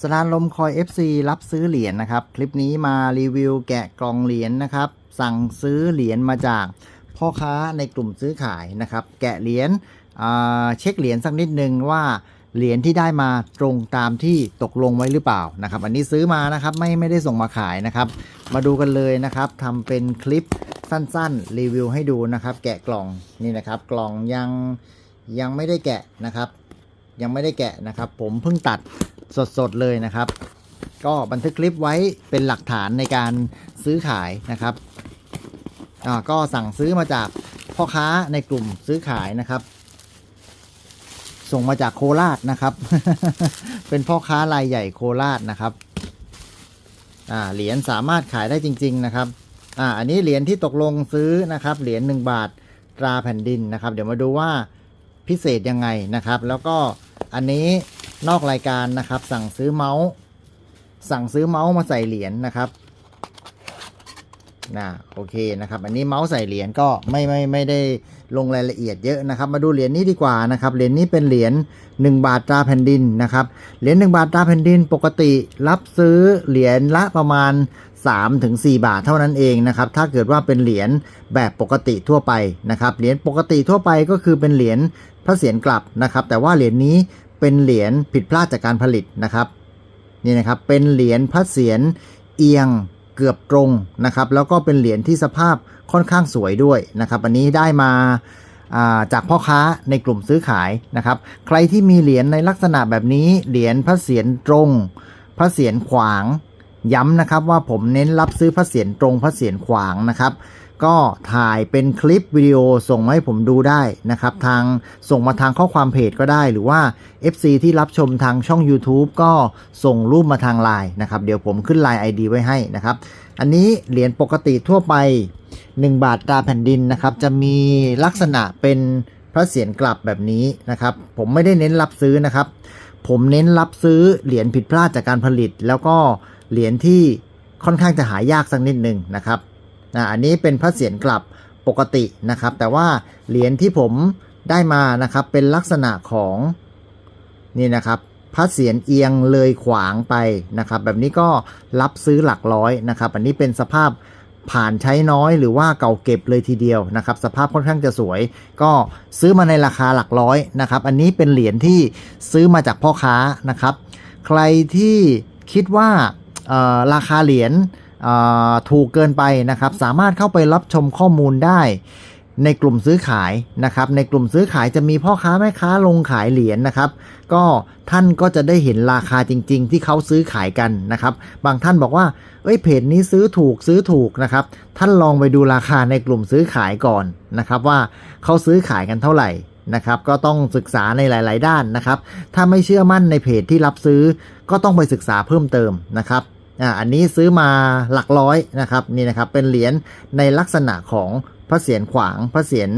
สลานลมคอย FC รับซื้อเหรียญนะครับ คลิปนี้มารีวิวแกะกล่องเหรียญนะครับ สั่งซื้อเหรียญมาจากพ่อค้าในกลุ่มซื้อขายนะครับ แกะเหรียญเช็คเหรียญสักนิดนึงว่าเหรียญที่ได้มาตรงตามที่ตกลงไว้หรือเปล่านะครับ อันนี้ซื้อมานะครับไม่ไม่ได้ส่งมาขายนะครับ มาดูกันเลยนะครับทำเป็นคลิปสั้นๆ รีวิวให้ดูนะครับ แกะกล่องนี่นะครับ กล่องยังยังไม่ได้แกะนะครับ ยังไม่ได้แกะนะครับ ผมเพิ่งตัด สดๆเลยนะครับ ก็บันทึกคลิปไว้เป็นหลักฐานในการซื้อขายนะครับอ่าก็สั่งซื้อมาจากพ่อค้าในกลุ่มซื้อขายนะครับ ส่งมาจากโคราชนะครับ เป็นพ่อค้ารายใหญ่โคราชนะครับอ่าเหรียญสามารถขายได้จริง ๆ นะครับอ่าอันนี้เหรียญที่ตกลงซื้อนะครับ เหรียญหนึ่งบาทตราแผ่นดินนะครับ เดี๋ยวมาดูว่าพิเศษยังไงนะครับ แล้วก็อันนี้ นอกรายการนะครับ สั่งซื้อเมาส์ สั่งซื้อเมาส์มาใส่เหรียญนะครับนะโอเคนะครับ อันนี้เมาส์ใส่เหรียญก็ไม่ไม่ไม่ได้ลงรายละเอียดเยอะนะครับ มาดูเหรียญนี้ดีกว่านะครับ เหรียญนี้เป็นเหรียญ1บาทตราแผ่นดินนะครับ เหรียญ1บาทตราแผ่นดินปกติรับซื้อเหรียญละประมาณ3ถึง4บาทเท่านั้นเองนะครับ ถ้าเกิดว่าเป็นเหรียญแบบปกติทั่วไปนะครับ เหรียญปกติทั่วไปก็คือเป็นเหรียญพระเศียรกลับนะครับ แต่ว่าเหรียญนี้ เป็นเหรียญผิดพลาดจากการผลิตนะครับนี่นะครับเป็นเหรียญพระเศียรเอียงเกือบตรงนะครับแล้วก็เป็นเหรียญที่สภาพค่อนข้างสวยด้วยนะครับอันนี้ได้มาาจากพ่อค้าในกลุ่มซื้อขายนะครับ ใครที่มีเหรียญในลักษณะแบบนี้เหรียญพระเศียรตรง พระเศียรขวาง ย้ำนะครับว่าผมเน้นรับซื้อพระเศียรตรงพระเศียรขวางนะครับ ก็ถ่ายเป็นคลิปวิดีโอส่งมาให้ผมดูได้นะครับ ทางส่งมาทางข้อความเพจก็ได้ หรือว่า FC ที่รับชมทางช่อง YouTube ก็ส่งรูปมาทางไลน์นะครับ เดี๋ยวผมขึ้นไลน์ ID ไว้ให้นะครับ อันนี้เหรียญปกติทั่วไป 1 บาทตราแผ่นดินนะครับ จะมีลักษณะเป็นพระเศียรกลับแบบนี้นะครับ ผมไม่ได้เน้นรับซื้อนะครับ ผมเน้นรับซื้อเหรียญผิดพลาดจากการผลิต แล้วก็ เหรียญที่ค่อนข้างจะหายากสักนิดหนึ่งนะครับอันนี้เป็นพระเศียรกลับปกตินะครับ แต่ว่าเหรียญที่ผมได้มานะครับเป็นลักษณะของนี่นะครับพระเศียรเอียงเลยขวางไปนะครับ แบบนี้ก็รับซื้อหลักร้อยนะครับ อันนี้เป็นสภาพผ่านใช้น้อยหรือว่าเก่าเก็บเลยทีเดียวนะครับ สภาพค่อนข้างจะสวย ก็ซื้อมาในราคาหลักร้อยนะครับ อันนี้เป็นเหรียญที่ซื้อมาจากพ่อค้านะครับ ใครที่คิดว่า ราคาเหรียญถูกเกินไปนะครับ สามารถเข้าไปรับชมข้อมูลได้ในกลุ่มซื้อขายนะครับ ในกลุ่มซื้อขายจะมีพ่อค้าแม่ค้าลงขายเหรียญนะครับ ก็ท่านก็จะได้เห็นราคาจริง ๆ ที่เขาซื้อขายกันนะครับ บางท่านบอกว่า เอ้ยเพจนี้ซื้อถูกซื้อถูกนะครับ ท่านลองไปดูราคาในกลุ่มซื้อขายก่อนนะครับ ว่าเขาซื้อขายกันเท่าไหร่นะครับ ก็ต้องศึกษาในหลาย ๆ ด้านนะครับ ถ้าไม่เชื่อมั่นในเพจที่รับซื้อ ก็ต้องไปศึกษาเพิ่มเติมนะครับ อ่าอันนี้ซื้อมาหลักร้อยนะครับนี่นะครับเป็นเหรียญในลักษณะของพระเศียรขวางพระเศียร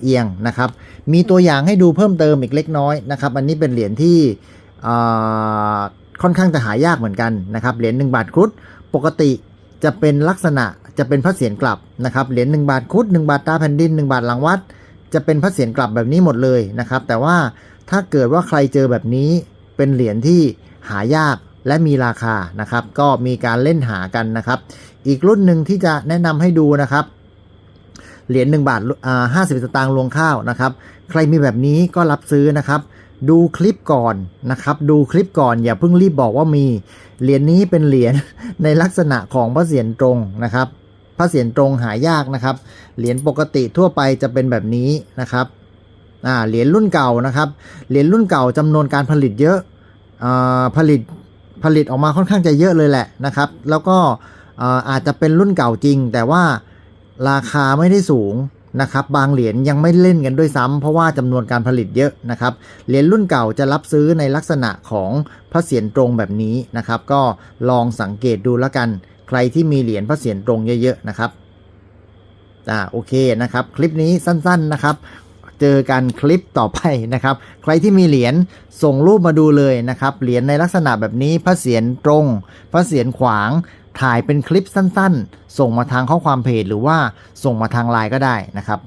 เอียงนะครับมีตัวอย่างให้ดูเพิ่มเติมอีกเล็กน้อยนะครับอันนี้เป็นเหรียญที่ค่อนข้างจะหายากเหมือนกันนะครับเหรียญ1บาทครุฑปกติจะเป็นลักษณะจะเป็นพระเศียรกลับนะครับเหรียญ1บาทครุฑ1บาทตาแผ่นดิน 1 บาทหลังวัด จะเป็นพระเศียรกลับแบบนี้หมดเลยนะครับแต่ว่าถ้าเกิดว่าใครเจอแบบนี้เป็นเหรียญที่หายาก และมีราคานะครับ ก็มีการเล่นหากันนะครับ อีกรุ่นหนึ่งที่จะแนะนำให้ดูนะครับเหรียญ1บาทอ่าห้าสิบสตางค์รวงข้าวนะครับ ใครมีแบบนี้ก็รับซื้อนะครับ ดูคลิปก่อนนะครับ ดูคลิปก่อนอย่าเพิ่งรีบบอกว่ามี เหรียญนี้เป็นเหรียญในลักษณะของพระเศียรตรงนะครับ พระเศียรตรงหายากนะครับ เหรียญปกติทั่วไปจะเป็นแบบนี้นะครับ เหรียญรุ่นเก่านะครับ เหรียญรุ่นเก่าจำนวนการผลิตเยอะอผลิต ผลิตออกมาค่อนข้างจะเยอะเลยแหละนะครับ แล้วก็อาจจะเป็นรุ่นเก่าจริง แต่ว่าราคาไม่ได้สูงนะครับ บางเหรียญยังไม่เล่นกันด้วยซ้ำเพราะว่าจำนวนการผลิตเยอะนะครับ เหรียญรุ่นเก่าจะรับซื้อในลักษณะของพระเศียรตรงแบบนี้นะครับ ก็ลองสังเกตดูแล้วกัน ใครที่มีเหรียญพระเศียรตรงเยอะๆนะครับอ่าโอเคนะครับ คลิปนี้สั้นๆนะครับ เจอกันคลิปต่อไปนะครับ ใครที่มีเหรียญส่งรูปมาดูเลยนะครับ เหรียญในลักษณะแบบนี้พระเศียรตรง พระเศียรขวาง ถ่ายเป็นคลิปสั้นๆ ส่งมาทางข้อความเพจหรือว่าส่งมาทางไลน์ก็ได้นะครับ